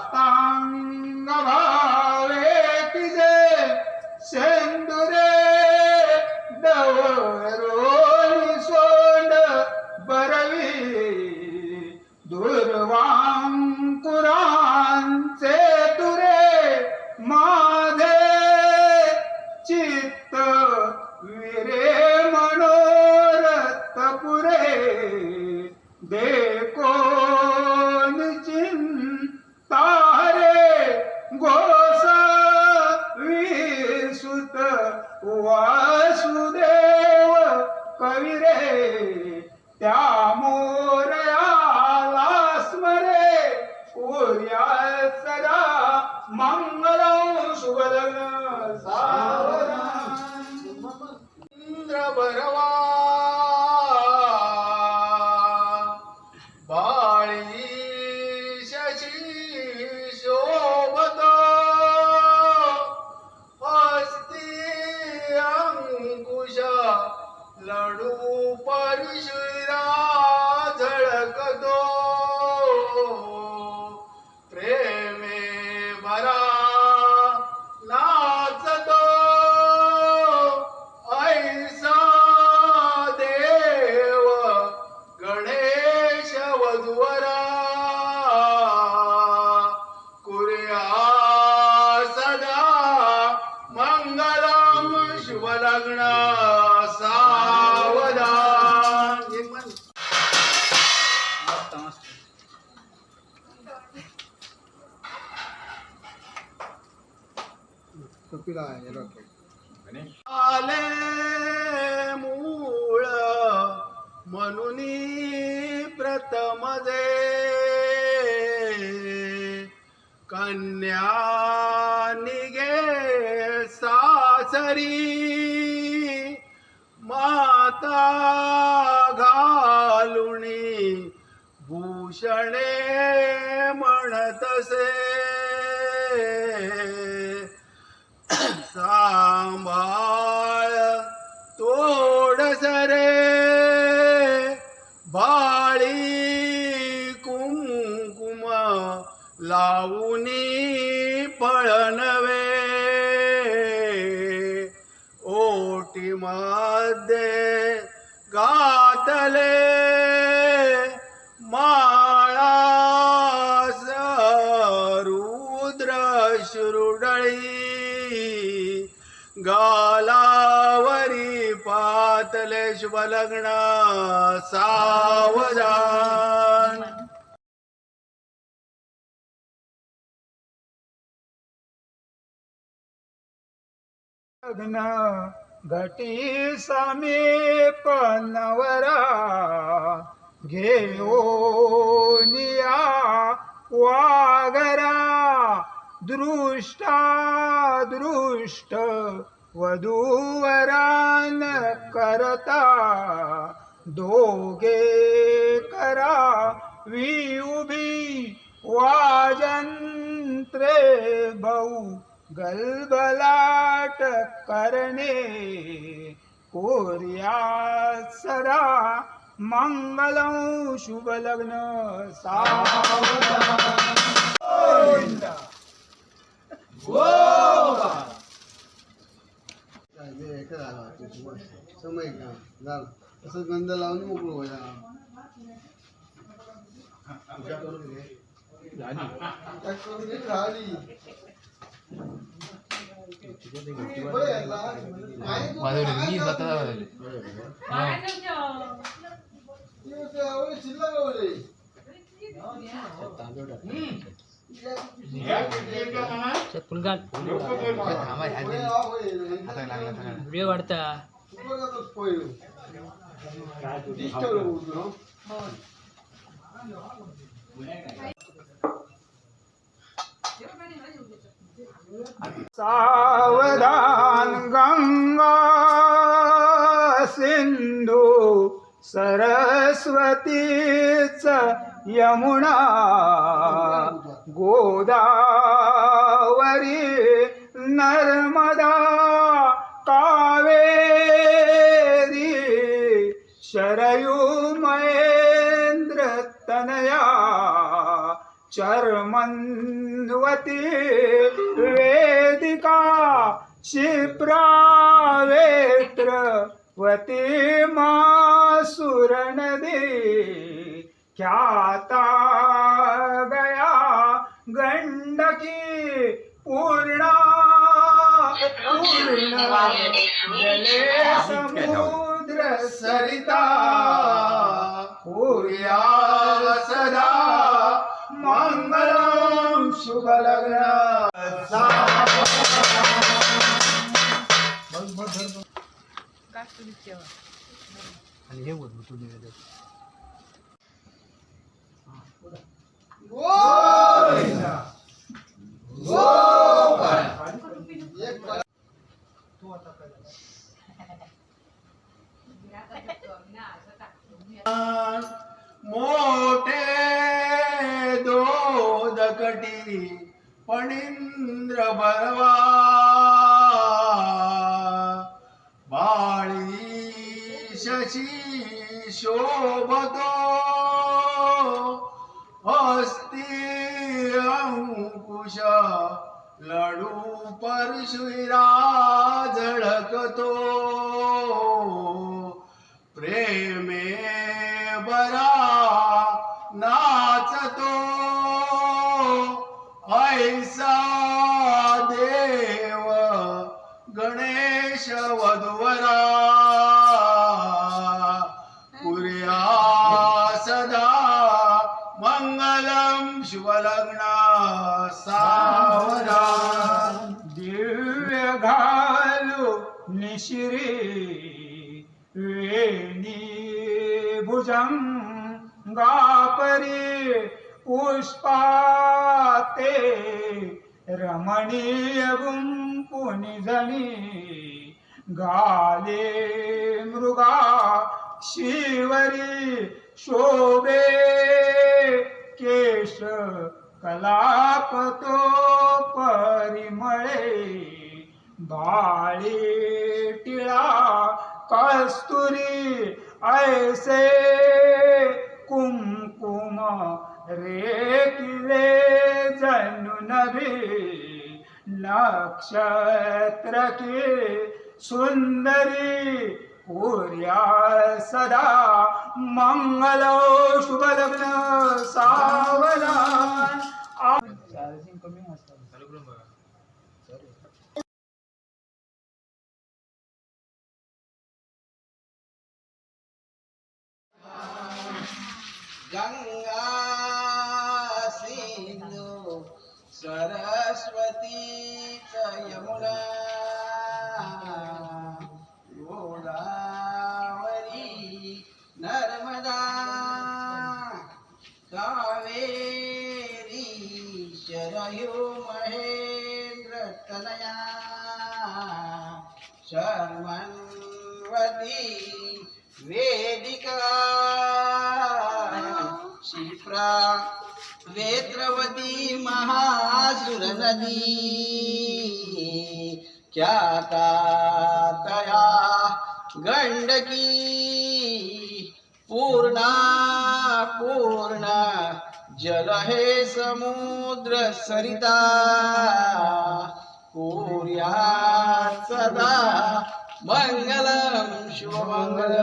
Bastante. Vasudev Vasudev कविरे त्या कपिला आले मूळ म्हणून प्रथम जे कन्या निगे सासरी माता घालुणी भूषणे म्हणतसे सांभाळ तोडस रे बाळी कुंकुम लावूनी पळनवे ओटी मध्ये गातले. शुभ लग्न सावधान. लग्न घटी समीप नवरा घेऊनिया वागरा. दृष्टा दृष्ट वधूवरान करता दोघे करा वी उभी वाजंत्रे भाऊ गलबलाट करणे कोर्या सरा मंगल शुभ लग्न सावधान समय का झालं असं गंध लावून मोकळं व्हायला पूजा करून घे. पूजा करून घे, झाली. बरं आहे फुलगाल व्हिडिओ वाढता सावधान गंगा सिंधू सरस्वतीच यमुना गोदा हरी नर्मदा कावेरी शरयू महेंद्र तनया चर्मन्वती वेदिका क्षिप्रावेत्रवती मासुरनदी ख्याता गया गंडकी पूर्णा पूर्ण जले समुद्र सरिता पूर्या सदा मंगलम शुभ लग्न आणि हे बोल तू निवेदन मोठे दोदकटी पणिंद्र बरवा बाळी शशी शोभतो. हस्ती अंकुश लडू परशुरा झळकतो प्रेमे बरा गणेश वधुवरा पुर्या सदा मंगलम शिवलग्ना सावरा। दिव्य घालू निशिरे वेणी भुजंगापरी पुष्पाते रमणीय कोणी जणी गाले मृगा शिवरी शोभे केश कलाप तो परिमळे बाळी टिळा कस्तुरी ऐसे कुंकुम रेकिले जनु नभी नक्षत्र के सुंदरी पूर्या सदा मंगल शुभ लग्न सावधान। चार्जिंग कमी गंगा सिंधू सरस्वती शर्मन्वती वेदिका। शिप्रा वेत्रवती महासुर नदी। ख्याता तया गंडकी पूर्णा पूर्ण जल हे समुद्र सरिता। पूर्या सदा मङ्गलं शुभमंगल